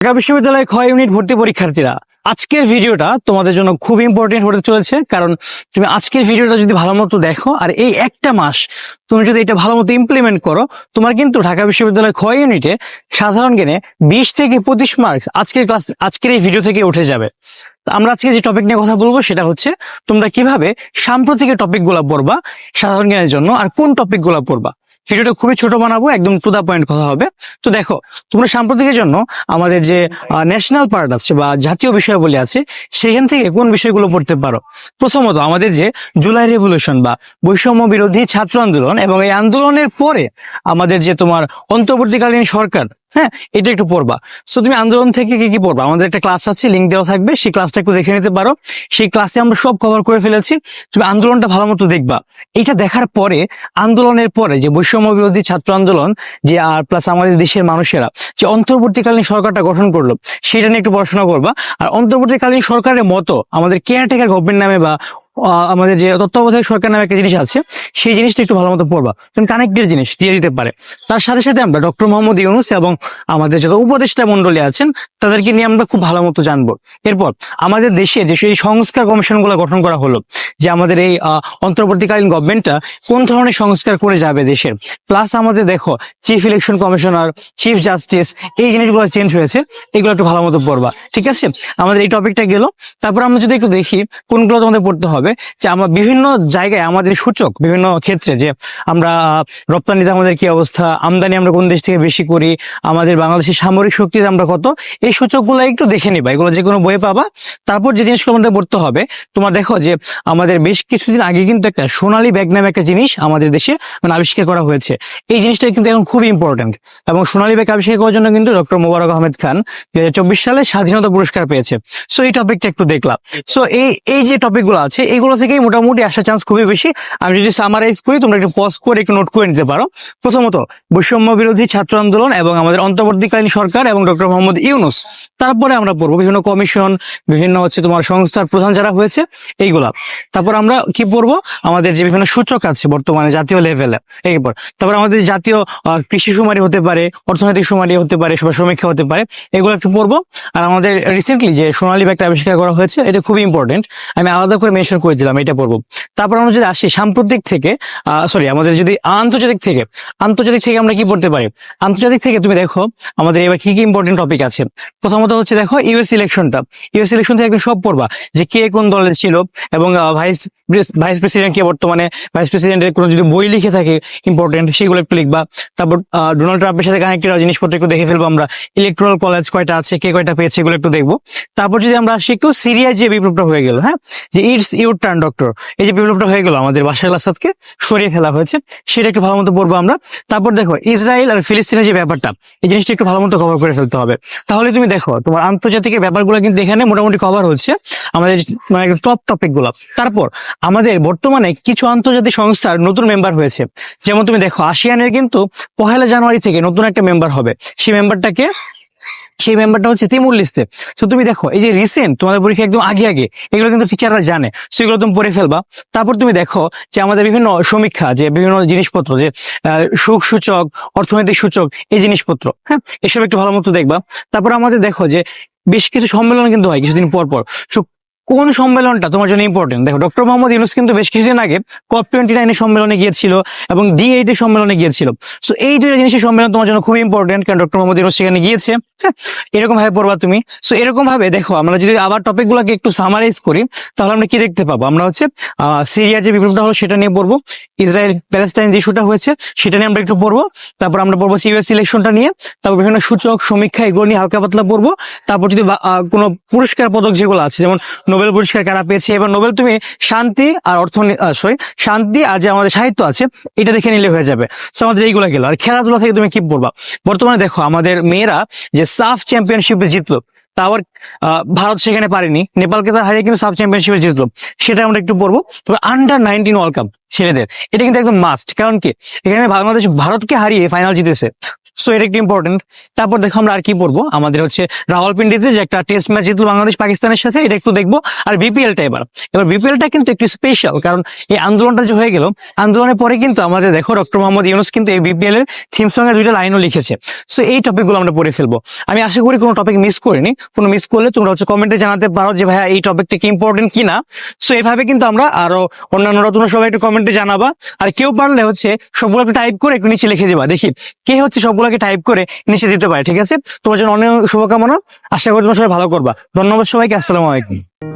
ঢাকা বিশ্ববিদ্যালয়ে ক্ষয় ইউনিট ভর্তি পরীক্ষার্থীরা, আজকের ভিডিওটা তোমাদের জন্য খুব ইম্পর্টেন্ট হতে চলেছে, কারণ তুমি আজকের ভিডিওটা যদি ভালো মতো দেখো, আর এই একটা মাস তুমি যদি এটা ভালো মতো ইমপ্লিমেন্ট করো, তোমার কিন্তু ঢাকা বিশ্ববিদ্যালয় ক্ষয় ইউনিটে সাধারণ জ্ঞানে বিশ থেকে পঁচিশ মার্কস আজকের ক্লাস আজকের এই ভিডিও থেকে উঠে যাবে। আমরা আজকে যে টপিক নিয়ে কথা বলব সেটা হচ্ছে তোমরা কীভাবে সাম্প্রতিক টপিকগুলা পড়বা সাধারণ জ্ঞানের জন্য, আর কোন টপিকগুলা পড়বা। ভিডিওটা খুবই ছোট বানাবো, একদম টু দা পয়েন্ট কথা হবে। তো দেখো, তোমরা সাম্প্রতিকের জন্য আমাদের যে ন্যাশনাল পার্ট আছে বা জাতীয় বিষয়াবলী আছে সেখান থেকে কোন বিষয়গুলো পড়তে পারো? প্রথমত আমাদের যে জুলাই রেভলিউশন বা বৈষম্য বিরোধী ছাত্র আন্দোলন এবং এই আন্দোলনের পরে আমাদের যে তোমার অন্তর্বর্তীকালীন সরকার হ্যাঁ এটা একটু পড়বা। সো তুমি আন্দোলন থেকে কি কি পড়বা? আমাদের একটা ক্লাস আছে লিঙ্ক দেওয়া থাকবে, সেই ক্লাসটা একটু দেখে নিতে পারো। সেই ক্লাসে আমরা সব কভার করে ফেলেছি। তুমি আন্দোলনটা ভালো মতো দেখবা। এটা দেখার পরে, আন্দোলনের পরে যে বৈষম্য বিরোধী ছাত্র আন্দোলন, যে আর প্লাস আমাদের দেশের মানুষেরা, যে অন্তর্বর্তীকালীন সরকারটা গঠন করল, সেটা নিয়ে একটু পড়াশোনা করবা। আর অন্তর্বর্তীকালীন সরকারের মতো আমাদের কেয়ারটেকার গভর্নমেন্ট নামে বা আমাদের যে তত্ত্বাবধায়ক সরকার নামে একটা জিনিস আছে, সেই জিনিসটা একটু ভালো মতো পড়বা। কারণ কানেক্টেড জিনিস দিয়ে দিতে পারে। তার সাথে সাথে আমরা ডক্টর মোহাম্মদ ইউনুস এবং আমাদের যত উপদেষ্টা মন্ডলী আছেন, তাদেরকে নিয়ে আমরা খুব ভালো মতো জানব। এরপর আমাদের দেশে যে সেই সংস্কার কমিশনগুলো গঠন করা হলো, যে আমাদের এই অন্তর্বর্তীকালীন গভর্নমেন্টটা কোন ধরনের সংস্কার করে যাবে দেশের। প্লাস আমাদের দেখো chief election commissioner chief justice এই জিনিসগুলো চেঞ্জ হয়েছে, এগুলো একটু ভালো মতো পড়বা। ঠিক আছে? আমাদের এই টপিকটা গেল। তারপর আমরা যদি একটু দেখি কোনগুলো তোমাদের পড়তে হবে, যে আমরা বিভিন্ন জায়গায় আমাদের সূচক বিভিন্ন ক্ষেত্রে যে আমরা রপ্তানিতে আমাদের কি অবস্থা, আমদানি আমরা কোন দেশ থেকে বেশি করি, আমাদের বাংলাদেশের সামরিক শক্তিতে আমরা কত, এই সূচকগুলো একটু দেখে নিবা। এগুলো যে কোনো বইয়ে পাবা। তারপর যে জিনিসগুলো আমাদের পড়তে হবে, তোমার দেখো যে আমাদের বেশ কিছুদিন আগে কিন্তু একটা সোনালী ব্যাগ নামে একটা জিনিস আমাদের দেশে মানে আবিষ্কার করা হয়েছে। এই জিনিসটা কিন্তু এখন খুবই ইম্পর্টেন্ট এবং সোনালী ব্যাগ আবিষ্কার করার জন্য কিন্তু ডক্টর মোবারক আহমেদ খান দুই সালে স্বাধীনতা পুরস্কার পেয়েছে। সো এই টপিকটা একটু দেখলাম। সো এই এই যে টপিকগুলো আছে এইগুলো থেকেই মোটামুটি আসার চান্স খুবই বেশি। আমি যদি সামারাইজ করি, তোমরা একটু পজ করে একটু নোট করে নিতে পারো। প্রথমত, বৈষম্য বিরোধী ছাত্র আন্দোলন এবং আমাদের অন্তর্বর্তীকালীন সরকার এবং ডক্টর মোহাম্মদ ইউনুস। তারপরে আমরা পড়ব বিভিন্ন কমিশন বিভিন্ন হচ্ছে তোমার সংস্থার প্রধান যারা হয়েছে, এইগুলা। তারপর আমরা কি পড়ব? আমাদের যে বিভিন্ন সূচক আছে বর্তমানে জাতীয় লেভেলে এরপর তারপর আমাদের জাতীয় কৃষি সুমারি হতে পারে, অর্থনৈতিক সুমারি হতে পারে বা সমীক্ষা হতে পারে, এগুলো একটু পড়ব। আর আমাদের রিসেন্টলি যে সোনালী ব্যাগটা আবিষ্কার করা হয়েছে, এটা খুবই ইম্পর্টেন্ট আমি আলাদা করে মেনশন করে দিলাম, এটা পড়ব তারপর আমরা যদি আসি সাম্প্রতিক থেকে সরি আমাদের যদি আন্তর্জাতিক থেকে আন্তর্জাতিক থেকে আমরা কি পড়তে পারি? আন্তর্জাতিক থেকে তুমি দেখো, আমাদের এবার কি কি ইম্পর্টেন্ট টপিক আছে। প্রথমত হচ্ছে দেখো ইউএস ইলেকশনটা ইউএস ইলেকশন থেকে একদম সব পড়বা, যে কে কোন দলের ছিল এবং ভাইস ভাইস প্রেসিডেন্ট কে বর্তমানে ভাইস প্রেসিডেন্টের কোনো যদি বই লিখে থাকে ইম্পর্টেন্ট সেগুলো একটু লিখবা। তারপর ডোনাল্ড ট্রাম্পের সাথে কানেক্টেড জিনিসপত্র একটু দেখে ফেলব আমরা। ইলেকট্রাল কলেজ কয়টা আছে, কে কয়টা পেয়েছে, এগুলো একটু দেখব। তারপর যদি আমরা আসি একটু সিরিয়ায় যে বিপ্লবটা হয়ে গেল হ্যাঁ? যে ইটস ইউর টার্ন ডক্টর এই যে বিপ্লবটা হয়ে গেল আমাদের বাসার আসাদকে সরিয়ে ফেলা হয়েছে। সেটা একটু ভালো মতো পড়ব আমরা। তারপর দেখো, ইসরায়েল আর ফিলিস্তিনের যে ব্যাপারটা, এই জিনিসটা একটু ভালো মতো কভার করে ফেলতে হবে। তাহলে তুমি দেখো, তোমার আন্তর্জাতিক ব্যাপারগুলো কিন্তু এখানে মোটামুটি কভার হচ্ছে। আমাদের মানে টপ টপিকগুলো। তারপর আমাদের বর্তমানে কিছু আন্তর্জাতিক সংস্থার নতুন মেম্বার হয়েছে। যেমন তুমি দেখো, আসিয়ানের কিন্তু পহেলা জানুয়ারি থেকে নতুন একটা মেম্বার হবে। সেই মেম্বারটাকে সেই মেম্বারটা হচ্ছে তিমুল লিস্টে। তো তুমি দেখো, এই যে রিসেন্ট তোমাদের পরীক্ষা একদম আগে আগে, এগুলো কিন্তু টিচাররা জানে সেগুলো তুমি পড়ে ফেলবা। তারপর তুমি দেখো যে আমাদের বিভিন্ন সমীক্ষা, যে বিভিন্ন জিনিসপত্র, যে সুখ সূচক, অর্থনৈতিক সূচক, এই জিনিসপত্র হ্যাঁ? এসব একটু ভালো মতো দেখবা। তারপর আমাদের দেখো যে, বেশ কিছু সম্মেলন কিন্তু হয় কিছুদিন পর পর। কোন সম্মেলনটা তোমার জন্য ইম্পর্টেন্ট দেখো ডক্টর মোহাম্মদ ইউনুস কিন্তু বেশ কিছুদিন আগে কপ টোয়েন্টি নাইনের সম্মেলনে গিয়েছিল এবং ডি এইট এর সম্মেলনে গিয়েছিল। সো এই দুইটা জিনিসের সম্মেলন তোমার জন্য খুব ইম্পর্টেন্ট কারণ ডক্টর মোহাম্মদ ইউনুস সেখানে গিয়েছে। হ্যাঁ এরকম ভাবে পড়বা তুমি। সো এরকম ভাবে দেখো, আমরা যদি আবার টপিক গুলাকে একটু সামারাইজ করি, তাহলে আমরা কি দেখতে পাবো? আমরা হচ্ছে সিরিয়ার যে বিপ্লবটা হলো সেটা নিয়ে পড়ব। ইসরায়েল প্যালেস্টাইন যে ইস্যুটা হয়েছে, সেটা নিয়ে আমরা একটু পড়ব। তারপর আমরা পড়ব ইউএস ইলেকশনটা নিয়ে। তারপর বিভিন্ন সূচক, সমীক্ষা, এগুলো নিয়ে হালকা পাতলা পড়ব। তারপর যদি কোনো পুরস্কার পদক যেগুলো আছে, যেমন নোবেল পুরস্কার কারা পেয়েছে? এবার নোবেল তুমি শান্তি আর অর্থ সরি শান্তি আর যে আমাদের সাহিত্য আছে, এটা দেখে নিলে হয়ে যাবে। তো আমাদের এইগুলো গেল। আর খেলাধুলা থেকে তুমি কি বলবা? বর্তমানে দেখো, আমাদের মেয়েরা যে সাফ চ্যাম্পিয়নশিপে জিতলো, তা আবার ভারত সেখানে পারেনি। নেপালকে তার হারিয়ে কিন্তু সাব চ্যাম্পিয়নশিপে জিতলো। সেটা আমরা একটু পড়ব। তবে আন্ডার নাইনটিন ওয়ার্ল্ড কাপ ছেলেদের। এটা কিন্তু একদম মাস্ট কারণ কি? এখানে বাংলাদেশ ভারতকে হারিয়ে ফাইনাল জিতেছে। সো এটা একটু ইম্পর্টেন্ট তারপর দেখো আমরা আর কি পড়ব? আমাদের হচ্ছে রাওয়ালপিন্ডিতে যে একটা টেস্ট ম্যাচ জিতলো বাংলাদেশ পাকিস্তানের সাথে, এটা একটু দেখব। আর বিপিএলটা এবার। এবার বিপিএলটা কিন্তু একটু স্পেশাল কারণ এই আন্দোলনটা যে হয়ে গেল, আন্দোলনের পরে কিন্তু আমাদের দেখো ডক্টর মোহাম্মদ ইউনুস কিন্তু এই বিপিএল এর থিম সং এর দুইটা লাইনও লিখেছে। সো এই টপিকগুলো আমরা পড়ে ফেলব। আমি আশা করি কোনো টপিক মিস করিনি। কোনো মিস করলে তোমরা হচ্ছে কমেন্টে জানাতে পারো যে ভাইয়া এই টপিকটা কি ইম্পর্টেন্ট কিনা। সো এভাবে কিন্তু আমরা আরও অন্যান্য তোমরা সবাই একটু কমেন্টে জানাবা। আর কেউ পারলে হচ্ছে সবগুলোকে টাইপ করে একটু নিচে লিখে দিবা। দেখি কে হচ্ছে সবগুলোকে টাইপ করে নিচে দিতে পারে, ঠিক আছে? তোমার জন্য অনেক শুভকামনা। আশা করি তোমার সবাই ভালো করবা। ধন্যবাদ সবাইকে, আসসালামু আলাইকুম।